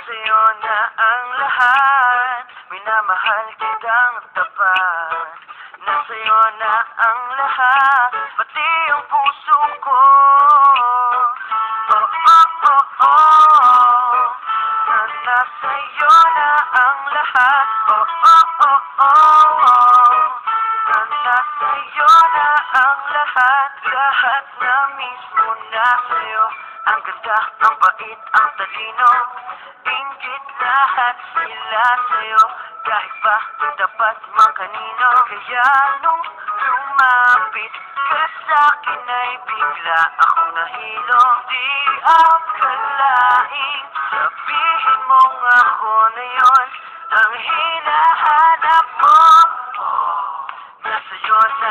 Nasa'yo na ang lahat. Minamahal kitang tapat. Nasa'yo na ang lahat. Pati ang puso ko. Oh, oh, oh, oh. Na nasa'yo na ang lahat. Oh, Lahat na mismo nasa'yo Ang ganda, ang bait, ang talino. Ingit lahat sila sa'yo. Kahit ba dapat makanino Kaya nung lumapit ka sa'kin ay bigla ako nahilo Di akalaing sabihin mong ako na yon Ang hinahanap ko Nasa'yo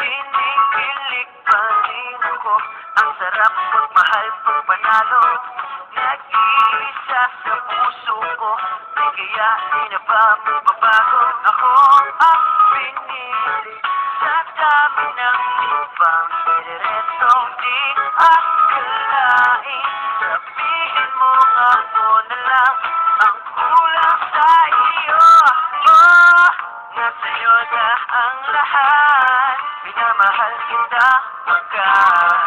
Kinikilig pa rin ako. Ang sarap magmahal pag panalo. Nag-iisa sa puso ko. Di kaya di na ba magbabago? Ako ang pinili Sa dami ng ibang nirereto Di akalain. Sabihin mo ako na lang Ang kulang sa iyo. Oh, nasa'yo na ang lahat Minamahal kita pagkat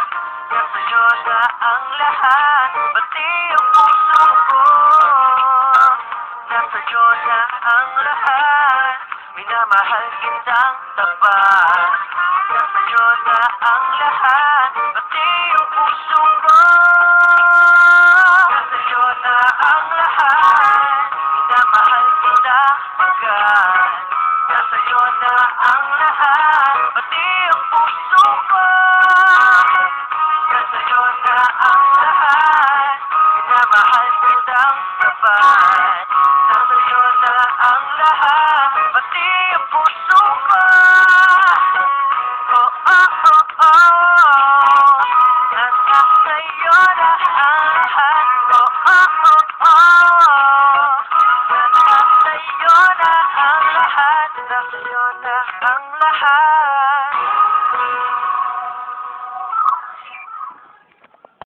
Nasa'yo na ang lahat Pati ang puso. Ko Nasa'yo na ang lahat Minamahal kitang tapat Nasa'yo na ang lahat Pati ang puso. ko ang lahat Pati ang puso ko Oh, oh, oh, oh. Na nasa'yo na ang lahat Oh, oh, oh, oh. Na nasa'yo na ang lahat Nasa'yo na ang lahat